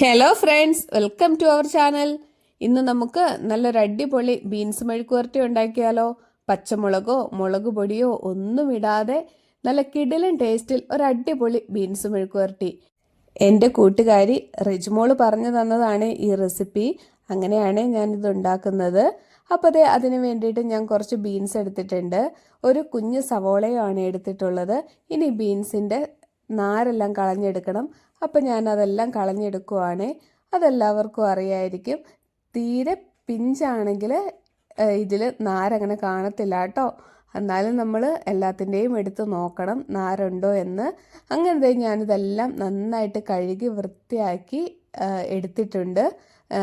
Hello friends welcome to our channel ഇന്ന് നമുക്ക് നല്ലൊരു അടിപൊളി ബീൻസ് മെഴുക്കുവരട്ടി ഉണ്ടാക്കിയാലോ? പച്ചമുളകോ മുളക് പൊടിയോ ഒന്നും ഇടാതെ നല്ല കിടിലൻ ടേസ്റ്റിൽ ഒരു അടിപൊളി ബീൻസ് മെഴുക്കുവരട്ടി. എന്റെ കൂട്ടുകാരി റിജ്മോൾ പറഞ്ഞു തന്നതാണ് ഈ റെസിപ്പി അങ്ങനെയാണ് ഞാനിത് ഉണ്ടാക്കുന്നത്. അപ്പോൾ അതെ അതിന് വേണ്ടിയിട്ട് ഞാൻ കുറച്ച് ബീൻസ് എടുത്തിട്ടുണ്ട്. ഒരു കുഞ്ഞ് സവോളയാണ് എടുത്തിട്ടുള്ളത്. ഇനി ബീൻസിന്റെ നാരെല്ലാം കളഞ്ഞെടുക്കണം. അപ്പം ഞാൻ അതെല്ലാം കളഞ്ഞെടുക്കുവാണ്. അതെല്ലാവർക്കും അറിയായിരിക്കും. തീരെ പിഞ്ചാണെങ്കിൽ ഇതിൽ നാരങ്ങനെ കാണത്തില്ല കേട്ടോ. എന്നാലും നമ്മൾ എല്ലാത്തിന്റെയും എടുത്ത് നോക്കണം നാരുണ്ടോ എന്ന്. അങ്ങനത്തെ ഞാനിതെല്ലാം നന്നായിട്ട് കഴുകി വൃത്തിയാക്കി എടുത്തിട്ടുണ്ട്.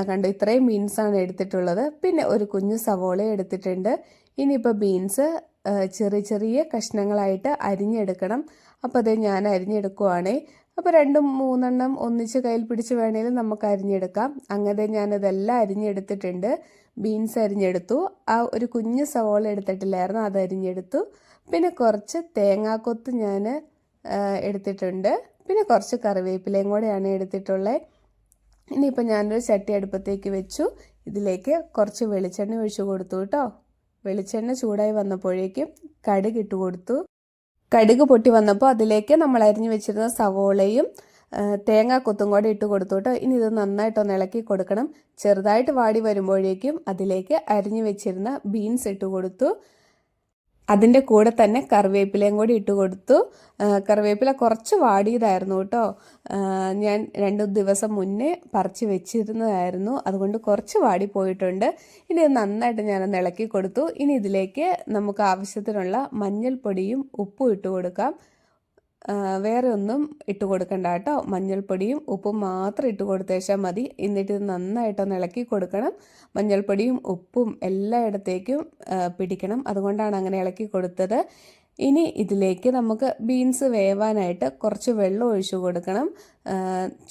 കണ്ടു ഇത്രയും ബീൻസാണ് എടുത്തിട്ടുള്ളത്. പിന്നെ ഒരു കുഞ്ഞു സവോള എടുത്തിട്ടുണ്ട്. ഇനിയിപ്പോൾ ബീൻസ് ചെറിയ ചെറിയ കഷ്ണങ്ങളായിട്ട് അരിഞ്ഞെടുക്കണം. അപ്പോൾ അത് ഞാൻ അരിഞ്ഞെടുക്കുവാണേ. അപ്പോൾ രണ്ടും മൂന്നെണ്ണം ഒന്നിച്ച് കയ്യിൽ പിടിച്ച് വേണേലും നമുക്ക് അരിഞ്ഞെടുക്കാം. അങ്ങനെ ഞാനതെല്ലാം അരിഞ്ഞെടുത്തിട്ടുണ്ട്. ബീൻസ് അരിഞ്ഞെടുത്തു. ആ ഒരു കുഞ്ഞ് സവോള എടുത്തിട്ടില്ലായിരുന്നു അത് അരിഞ്ഞെടുത്തു. പിന്നെ കുറച്ച് തേങ്ങാക്കൊത്ത് ഞാൻ എടുത്തിട്ടുണ്ട്. പിന്നെ കുറച്ച് കറിവേപ്പിലയും കൂടെയാണ് എടുത്തിട്ടുള്ളത് ഇനിയിപ്പോൾ ഞാനൊരു ചട്ടി അടുപ്പത്തേക്ക് വെച്ചു. ഇതിലേക്ക് കുറച്ച് വെളിച്ചെണ്ണ ഒഴിച്ചു കൊടുത്തു കേട്ടോ. വെളിച്ചെണ്ണ ചൂടായി വന്നപ്പോഴേക്കും കടുക് ഇട്ട് കൊടുത്തു. കടുക് പൊട്ടി വന്നപ്പോൾ അതിലേക്ക് നമ്മൾ അരിഞ്ഞു വെച്ചിരുന്ന സവോളയും തേങ്ങാ കൊത്തും കൂടെ ഇട്ട് കൊടുത്തു കേട്ടോ ഇനി ഇത് നന്നായിട്ടൊന്ന് ഇളക്കി കൊടുക്കണം. ചെറുതായിട്ട് വാടി വരുമ്പോഴേക്കും അതിലേക്ക് അരിഞ്ഞു വെച്ചിരുന്ന ബീൻസ് ഇട്ട് കൊടുത്തു. അതിന്റെ കൂടെ തന്നെ കറിവേപ്പിലയും കൂടി ഇട്ട് കൊടുത്തു. കറിവേപ്പില കുറച്ച് വാടിയതായിരുന്നു കേട്ടോ. ഞാൻ രണ്ട് ദിവസം മുന്നേ പറിച്ച് വെച്ചിരുന്നതായിരുന്നു. അതുകൊണ്ട് കുറച്ച് വാടി പോയിട്ടുണ്ട്. ഇനി നന്നായിട്ട് ഞാൻ ഇളക്കി കൊടുത്തു. ഇനി ഇതിലേക്ക് നമുക്ക് ആവശ്യത്തിനുള്ള മഞ്ഞൾപ്പൊടിയും ഉപ്പും ഇട്ട് കൊടുക്കാം. വേറെ ഒന്നും ഇട്ട് കൊടുക്കണ്ട കേട്ടോ. മഞ്ഞൾപ്പൊടിയും ഉപ്പും മാത്രം ഇട്ട് കൊടുത്തേച്ചാൽ മതി. എന്നിട്ട് നന്നായിട്ടൊന്ന് ഇളക്കി കൊടുക്കണം. മഞ്ഞൾപ്പൊടിയും ഉപ്പും എല്ലായിടത്തേക്കും പിടിക്കണം. അതുകൊണ്ടാണ് അങ്ങനെ ഇളക്കി കൊടുത്തത്. ഇനി ഇതിലേക്ക് നമുക്ക് ബീൻസ് വേവാനായിട്ട് കുറച്ച് വെള്ളം ഒഴിച്ചു കൊടുക്കണം.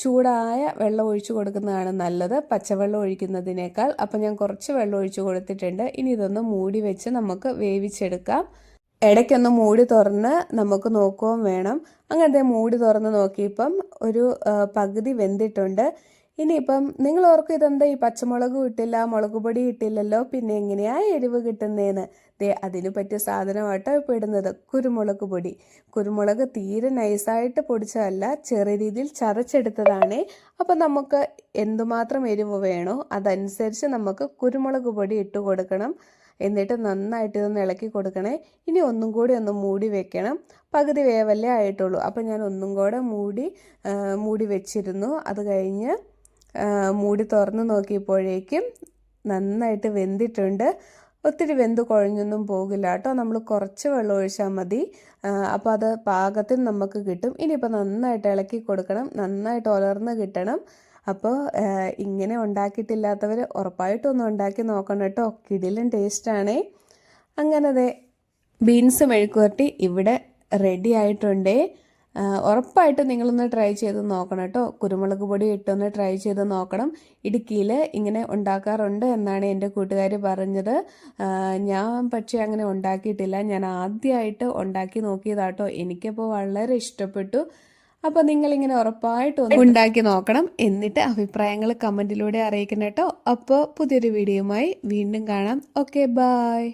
ചൂടായ വെള്ളം ഒഴിച്ചു കൊടുക്കുന്നതാണ് നല്ലത്. പച്ചവെള്ളം ഒഴിക്കുന്നതിനേക്കാൾ. അപ്പം ഞാൻ കുറച്ച് വെള്ളം ഒഴിച്ചു കൊടുത്തിട്ടുണ്ട്. ഇനി ഇതൊന്ന് മൂടി വെച്ച് നമുക്ക് വേവിച്ചെടുക്കാം. ഇടയ്ക്കൊന്ന് മൂടി തുറന്ന് നമുക്ക് നോക്കുകയും വേണം. അങ്ങനത്തെ മൂടി തുറന്ന് നോക്കിയപ്പം ഒരു പകുതി വെന്തിട്ടുണ്ട്. ഇനിയിപ്പം നിങ്ങൾ ഓർക്കും ഇതെന്താ ഈ പച്ചമുളക് കിട്ടില്ല മുളക് പൊടി കിട്ടില്ലല്ലോ പിന്നെ എങ്ങനെയാ എരിവ് കിട്ടുന്നതെന്ന് ദേ അതിന് പറ്റിയ സാധനമായിട്ടോ ഇപ്പോൾ ഇടുന്നത്. കുരുമുളക് പൊടി. കുരുമുളക് തീരെ നൈസായിട്ട് പൊടിച്ചതല്ല ചെറിയ രീതിയിൽ ചതച്ചെടുത്തതാണ്. അപ്പം നമുക്ക് എന്തുമാത്രം എരിവ് വേണോ അതനുസരിച്ച് നമുക്ക് കുരുമുളക് പൊടി ഇട്ട് കൊടുക്കണം. എന്നിട്ട് നന്നായിട്ട് ഇതൊന്ന് ഇളക്കി കൊടുക്കണേ. ഇനി ഒന്നും കൂടി ഒന്ന് മൂടി വെക്കണം. പകുതി വേവല്ലേ ആയിട്ടുള്ളൂ. അപ്പോൾ ഞാൻ ഒന്നും കൂടെ മൂടി മൂടി വെച്ചിരുന്നു. അത് കഴിഞ്ഞ് മൂടി തുറന്ന് നോക്കിയപ്പോഴേക്കും നന്നായിട്ട് വെന്തിട്ടുണ്ട്. ഒത്തിരി വെന്ത് കുഴഞ്ഞൊന്നും പോകില്ല കേട്ടോ. നമ്മൾ കുറച്ച് വെള്ളം ഒഴിച്ചാൽ മതി. അപ്പോൾ അത് പാകത്തിന് നമുക്ക് കിട്ടും. ഇനിയിപ്പോൾ നന്നായിട്ട് ഇളക്കി കൊടുക്കണം. നന്നായിട്ട് ഉലർന്ന് കിട്ടണം. അപ്പോൾ ഇങ്ങനെ ഉണ്ടാക്കിയിട്ടില്ലാത്തവർ ഉറപ്പായിട്ടൊന്നും ഉണ്ടാക്കി നോക്കണം കേട്ടോ. കിടിലും ടേസ്റ്റാണേ അങ്ങനെ ബീൻസ് മെഴുക്കുവരട്ടി ഇവിടെ റെഡി ആയിട്ടുണ്ടേ. ഉറപ്പായിട്ടും നിങ്ങളൊന്ന് ട്രൈ ചെയ്ത് നോക്കണം കേട്ടോ. കുരുമുളക് പൊടി ഇട്ടൊന്ന് ട്രൈ ചെയ്ത് നോക്കണം. ഇടുക്കിയിൽ ഇങ്ങനെ ഉണ്ടാക്കാറുണ്ട് എന്നാണ് എന്റെ കൂട്ടുകാർ പറഞ്ഞത്. ഞാൻ പക്ഷേ അങ്ങനെ ഉണ്ടാക്കിയിട്ടില്ല. ഞാൻ ആദ്യമായിട്ട് ഉണ്ടാക്കി നോക്കിയതാട്ടോ എനിക്കപ്പോൾ വളരെ ഇഷ്ടപ്പെട്ടു. അപ്പോൾ നിങ്ങളിങ്ങനെ ഉറപ്പായിട്ട് ഉണ്ടാക്കി നോക്കണം. എന്നിട്ട് അഭിപ്രായങ്ങൾ കമന്റിലൂടെ അറിയിക്കണം കേട്ടോ. അപ്പോൾ പുതിയൊരു വീഡിയോയുമായി വീണ്ടും കാണാം. Okay bye